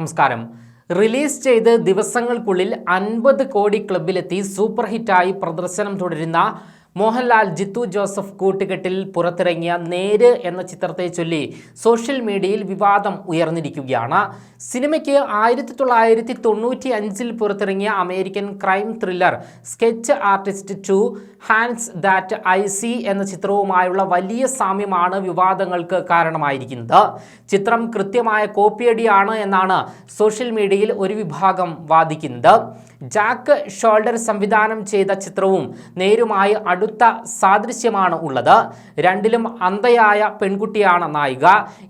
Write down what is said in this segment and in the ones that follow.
നമസ്കാരം. റിലീസ് ചെയ്ത് ദിവസങ്ങൾക്കുള്ളിൽ അൻപത് കോടി ക്ലബിലെത്തി സൂപ്പർ ഹിറ്റായി പ്രദർശനം തുടരുന്ന മോഹൻലാൽ ജിത്തു ജോസഫ് കൂട്ടുകെട്ടിൽ പുറത്തിറങ്ങിയ നേര് എന്ന ചിത്രത്തെ ചൊല്ലി സോഷ്യൽ മീഡിയയിൽ വിവാദം ഉയർന്നിരിക്കുകയാണ്. സിനിമയ്ക്ക് ആയിരത്തി തൊള്ളായിരത്തി തൊണ്ണൂറ്റി അഞ്ചിൽ പുറത്തിറങ്ങിയ American crime thriller sketch artist two hands that I see എന്ന ചിത്രവുമായുള്ള വലിയ സാമ്യമാണ് വിവാദങ്ങൾക്ക് കാരണമായിരിക്കുന്നത്. ചിത്രം കൃത്യമായ കോപ്പിയടിയാണ് എന്നാണ് സോഷ്യൽ മീഡിയയിൽ ഒരു വിഭാഗം വാദിക്കുന്നത്. ജാക്ക് ഷോൾഡർ സംവിധാനം ചെയ്ത ചിത്രവും നേരുമായി അടുത്ത സാദൃശ്യമാണ് ഉള്ളത്. രണ്ടിലും അന്ധയായ പെൺകുട്ടിയാണ് നായിക.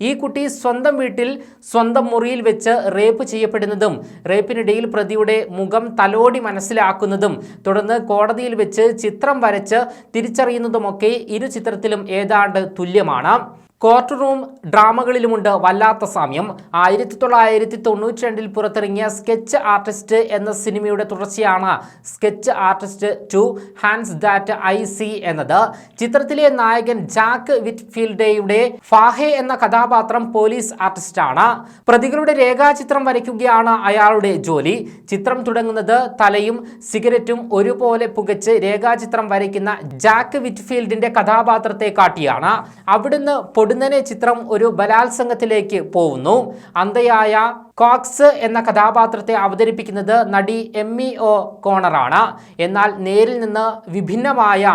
ഈ കുട്ടി സ്വന്തം വീട്ടിൽ സ്വന്തം മുറിയിൽ വെച്ച് റേപ്പ് ചെയ്യപ്പെടുന്നതും റേപ്പിനിടയിൽ പ്രതിയുടെ മുഖം തലോടി മനസ്സിലാക്കുന്നതും തുടർന്ന് കോടതിയിൽ വെച്ച് ചിത്രം വരച്ച് തിരിച്ചറിയുന്നതുമൊക്കെ ഇരു ചിത്രത്തിലും ഏതാണ്ട് തുല്യമാണ്. കോർട്ട് റൂം ഡ്രാമകളിലുമുണ്ട് വല്ലാത്ത സാമ്യം. ആയിരത്തി തൊള്ളായിരത്തി തൊണ്ണൂറ്റി രണ്ടിൽ പുറത്തിറങ്ങിയ സ്കെച്ച് ആർട്ടിസ്റ്റ് എന്ന സിനിമയുടെ തുടർച്ചയാണ് sketch artist two hands that I see എന്നത്. ചിത്രത്തിലെ നായകൻ ജാക്ക് വിറ്റ്ഫീൽഡയുടെ ഫാഹെ എന്ന കഥാപാത്രം പോലീസ് ആർട്ടിസ്റ്റാണ്. പ്രതികളുടെ രേഖാചിത്രം വരയ്ക്കുകയാണ് അയാളുടെ ജോലി. ചിത്രം തുടങ്ങുന്നത് തലയും സിഗരറ്റും ഒരുപോലെ പുകച്ച് രേഖാചിത്രം വരയ്ക്കുന്ന ജാക്ക് വിറ്റ്ഫീൽഡിന്റെ കഥാപാത്രത്തെ കാട്ടിയാണ്. അവിടുന്ന് പൊടുന്നനെ ചിത്രം ഒരു ബലാത്സംഗത്തിലേക്ക് പോകുന്നു. അന്തയായ കോക്സ് എന്ന കഥാപാത്രത്തെ അവതരിപ്പിക്കുന്നത് നടി എം ഇ ഒ കോണറാണ്. എന്നാൽ നേരിൽ നിന്ന് വിഭിന്നമായ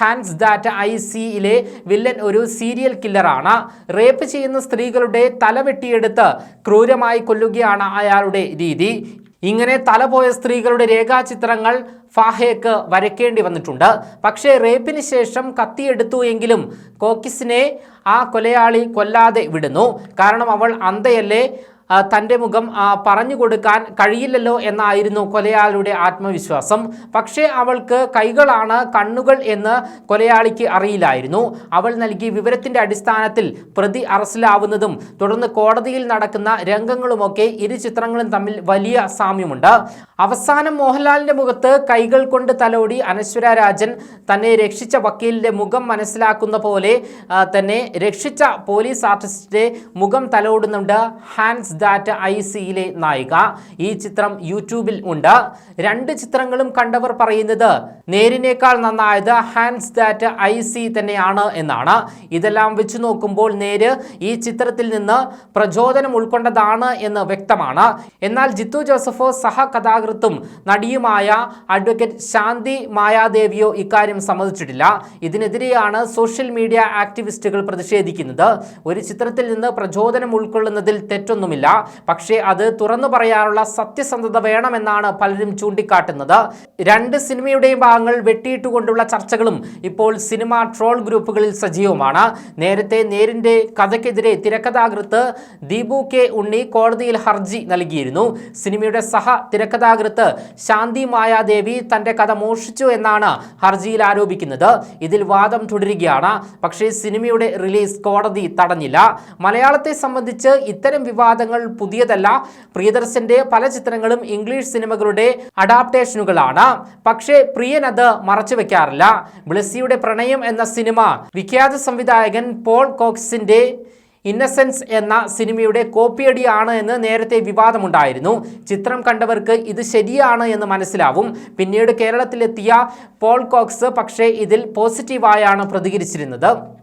ഹാൻസ് ദാറ്റ് ഐ സിയിലെ വില്ലൻ ഒരു സീരിയൽ കില്ലറാണ്. റേപ്പ് ചെയ്യുന്ന സ്ത്രീകളുടെ തല വെട്ടിയെടുത്ത് ക്രൂരമായി കൊല്ലുകയാണ് അയാളുടെ രീതി. ഇങ്ങനെ തലപോയ സ്ത്രീകളുടെ രേഖാചിത്രങ്ങൾ ഫാഹയ്ക്ക് വരയ്ക്കേണ്ടി വന്നിട്ടുണ്ട്. പക്ഷേ റേപ്പിന് ശേഷം കത്തിയെടുത്തു എങ്കിലും കോക്കിസിനെ ആ കൊലയാളി കൊല്ലാതെ വിടുന്നു. കാരണം അവൾ അന്തയല്ലേ തന്റെ മുഖം പറഞ്ഞു കൊടുക്കാൻ കഴിയില്ലല്ലോ എന്നായിരുന്നു കൊലയാളിയുടെ ആത്മവിശ്വാസം. പക്ഷേ അവൾക്ക് കൈകളാണ് കണ്ണുകൾ എന്ന് കൊലയാളിക്ക് അറിയില്ലായിരുന്നു. അവൾ നൽകിയ വിവരത്തിന്റെ അടിസ്ഥാനത്തിൽ പ്രതി അറസ്റ്റിലാവുന്നതും തുടർന്ന് കോടതിയിൽ നടക്കുന്ന രംഗങ്ങളുമൊക്കെ ഇരു ചിത്രങ്ങളും തമ്മിൽ വലിയ സാമ്യമുണ്ട്. അവസാനം മോഹൻലാലിന്റെ മുഖത്ത് കൈകൾ കൊണ്ട് തലോടി അനശ്വര രാജൻ തന്നെ രക്ഷിച്ച വക്കീലിന്റെ മുഖം മനസ്സിലാക്കുന്ന പോലെ തന്നെ രക്ഷിച്ച പോലീസ് ആർട്ടിസ്റ്റിന്റെ മുഖം തലോടുന്നുണ്ട് ഹാൻഡ്സ് ദാറ്റ് ഐ സിയിലെ നായിക. ഈ ചിത്രം യൂട്യൂബിൽ ഉണ്ട്. രണ്ട് ചിത്രങ്ങളും കണ്ടവർ പറയുന്നത് നേരിനേക്കാൾ നന്നായത് ഹാൻഡ്സ് ദാറ്റ് ഐ സി തന്നെയാണ് എന്നാണ്. ഇതെല്ലാം വെച്ച് നോക്കുമ്പോൾ നേര് ഈ ചിത്രത്തിൽ നിന്ന് പ്രചോദനം ഉൾക്കൊണ്ടതാണ് എന്ന് വ്യക്തമാണ്. എന്നാൽ ജിത്തു ജോസഫോ സഹകഥാകൃത്തും നടിയുമായ അഡ്വക്കേറ്റ് ശാന്തി മായാദേവിയോ ഇക്കാര്യം സമ്മതിച്ചിട്ടില്ല. ഇതിനെതിരെയാണ് സോഷ്യൽ മീഡിയ ആക്ടിവിസ്റ്റുകൾ പ്രതിഷേധിക്കുന്നത്. ഒരു ചിത്രത്തിൽ നിന്ന് പ്രചോദനം ഉൾക്കൊള്ളുന്നതിൽ തെറ്റൊന്നുമില്ല. പക്ഷേ അത് തുറന്നു പറയാനുള്ള സത്യസന്ധത വേണമെന്നാണ് പലരും ചൂണ്ടിക്കാട്ടുന്നത്. രണ്ട് സിനിമയുടെയും ഭാഗങ്ങൾ വെട്ടിയിട്ടുകൊണ്ടുള്ള ചർച്ചകളും ഇപ്പോൾ സിനിമ ട്രോൾ ഗ്രൂപ്പുകളിൽ സജീവമാണ്. നേരത്തെ നേരിന്റെ കഥയ്ക്കെതിരെ തിരക്കഥാകൃത്ത് ദീപു കെ ഉണ്ണി കോടതിയിൽ ഹർജി നൽകിയിരുന്നു. സിനിമയുടെ സഹ തിരക്കഥാകൃത്ത് ശാന്തി മായാദേവി തന്റെ കഥ മോഷിച്ചു എന്നാണ് ഹർജിയിൽ ആരോപിക്കുന്നത്. ഇതിൽ വാദം തുടരുകയാണ്. പക്ഷേ സിനിമയുടെ റിലീസ് കോടതി തടഞ്ഞില്ല. മലയാളത്തെ സംബന്ധിച്ച് ഇത്തരം വിവാദങ്ങൾ പുതിയതല്ല. പ്രിയദർശന്റെ പല ചിത്രങ്ങളും ഇംഗ്ലീഷ് സിനിമകളുടെ അഡാപ്റ്റേഷനുകളാണ്. പക്ഷേ പ്രിയൻ അത് മറച്ചു വെക്കാറില്ല. ബ്ലസ്സിയുടെ പ്രണയം എന്ന സിനിമ വിഖ്യാത സംവിധായകൻ പോൾ കോക്സിന്റെ ഇന്നസെൻസ് എന്ന സിനിമയുടെ കോപ്പിയടിയാണ് എന്ന് നേരത്തെ വിവാദമുണ്ടായിരുന്നു. ചിത്രം കണ്ടവർക്ക് ഇത് ശരിയാണ് എന്ന് മനസ്സിലാവും. പിന്നീട് കേരളത്തിലെത്തിയ പോൾ കോക്സ് പക്ഷേ ഇതിൽ പോസിറ്റീവായാണ് പ്രതികരിച്ചിരുന്നത്.